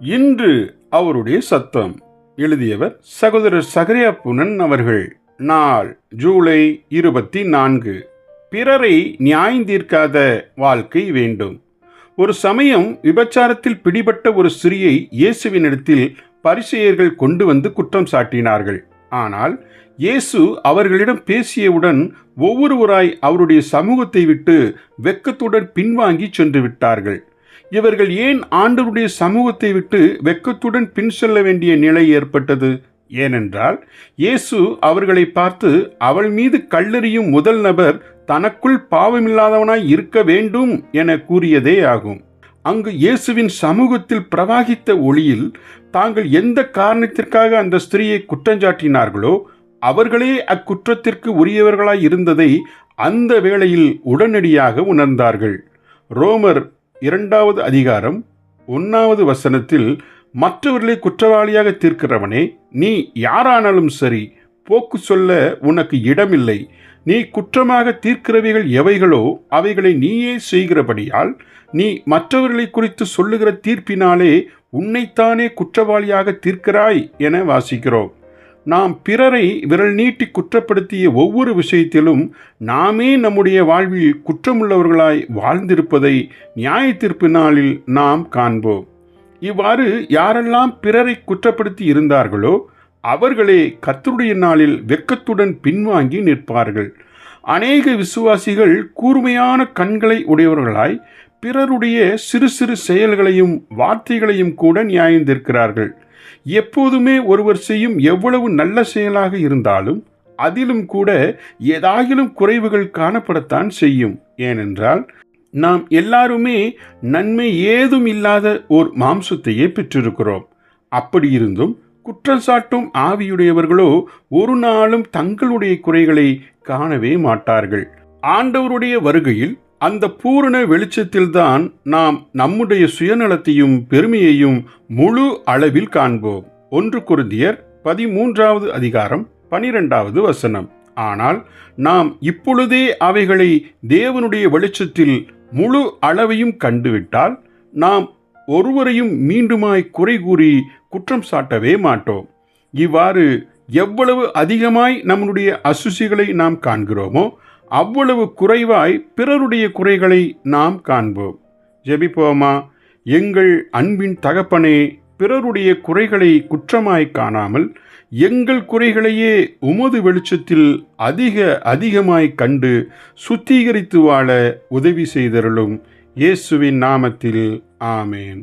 இன்று அவருடைய சத்தம். எழுதியவர் சகோதரர் சகரியா புனன் அவர்கள். நாள் ஜூலை இருபத்தி நான்கு பிறரை நியாயந்தீர்க்காத வாழ்க்கை வேண்டும். ஒரு சமயம் விபச்சாரத்தில் பிடிபட்ட ஒரு சிறியை இயேசுவினிடத்தில் பரிசெயர்கள் கொண்டு வந்து குற்றம் சாட்டினார்கள். ஆனால் இயேசு அவர்களிடம் பேசியவுடன் ஒவ்வொருவராய் அவருடைய சமூகத்தை விட்டு வெக்கத்துடன் பின்வாங்கி சென்று விட்டார்கள். இவர்கள் ஏன் ஆண்டவருடைய சமூகத்தை விட்டு வெக்கத்துடன் பின் செல்ல வேண்டிய நிலை ஏற்பட்டது? ஏனென்றால் இயேசு அவர்களை பார்த்து அவள் மீது கல்லெறியும் முதல் நபர் தனக்குள் பாவமில்லாதவனாய் இருக்க வேண்டும் என கூறியதே ஆகும். அங்கு இயேசுவின் சமூகத்தில் பிரவாகித்த ஒளியில் தாங்கள் எந்த காரணத்திற்காக அந்த ஸ்திரீயை குற்றஞ்சாட்டினார்களோ அவர்களே அக்குற்றத்திற்கு உரியவர்களாய் இருந்ததை அந்த வேளையில் உடனடியாக உணர்ந்தார்கள். ரோமர் இரண்டாவது அதிகாரம் ஒன்றாவது வசனத்தில் மற்றவர்களை குற்றவாளியாக தீர்க்கிறவனே நீ யாரானாலும் சரி போக்கு சொல்ல உனக்கு இடமில்லை. நீ குற்றமாக தீர்க்கிறவைகள் எவைகளோ அவைகளை நீயே செய்கிறபடியால் நீ மற்றவர்களை குறித்து சொல்லுகிற தீர்ப்பினாலே உன்னைத்தானே குற்றவாளியாக தீர்க்கிறாய் என வாசிக்கிறோம். நாம் பிறரை விரல் நீட்டி குற்றப்படுத்திய ஒவ்வொரு விஷயத்திலும் நாமே நம்முடைய வாழ்வில் குற்றமுள்ளவர்களாய் வாழ்ந்திருப்பதை நியாய தீர்ப்பு நாளில் நாம் காண்போம். இவ்வாறு யாரெல்லாம் பிறரை குற்றப்படுத்தி இருந்தார்களோ அவர்களே கத்தருடைய நாளில் வெக்கத்துடன் பின்வாங்கி நிற்பார்கள். அநேக விசுவாசிகள் கூர்மையான கண்களை உடையவர்களாய் பிறருடைய சிறு சிறு செயல்களையும் வார்த்தைகளையும் கூட நியாயந்திருக்கிறார்கள் எப்போதுமே ஒருவர் செய்யும் எவ்வளவு நல்ல செயலாக இருந்தாலும் அதிலும் கூட ஏதாகிலும் குறைவுகள் காணப்படத்தான் செய்யும். ஏனென்றால் நாம் எல்லாருமே நன்மை ஏதும் இல்லாத ஓர் மாம்சத்தையே பெற்றிருக்கிறோம். அப்படி இருந்தும் குற்றம் சாட்டும் ஆவியுடையவர்களோ ஒரு நாளும் தங்களுடைய குறைகளை காணவே மாட்டார்கள். ஆண்டவருடைய வருகையில் அந்த பூரண வெளிச்சத்தில்தான் நாம் நம்முடைய சுயநலத்தையும் பெருமையையும் முழு அளவில் காண்போம். ஒன்று குருந்தியர் பதிமூன்றாவது அதிகாரம் பனிரெண்டாவது வசனம். ஆனால் நாம் இப்பொழுதே அவைகளை தேவனுடைய வெளிச்சத்தில் முழு அளவையும் கண்டுவிட்டால் நாம் ஒருவரையும் மீண்டுமாய் குறை கூறி குற்றம் சாட்டவே மாட்டோம். இவ்வாறு எவ்வளவு அதிகமாய் நம்முடைய அசுசிகளை நாம் காண்கிறோமோ அவ்வளவு குறைவாய் பிறருடைய குறைகளை நாம் காண்போம். ஜெபிப்போமா? எங்கள் அன்பின் தகப்பனே பிறருடைய குறைகளை குற்றமாய் காணாமல் எங்கள் குறைகளையே உமது வெளிச்சத்தில் அதிக அதிகமாய் கண்டு சுத்திகரித்து வாழ உதவி செய்தருளும் இயேசுவின் நாமத்தில். ஆமேன்.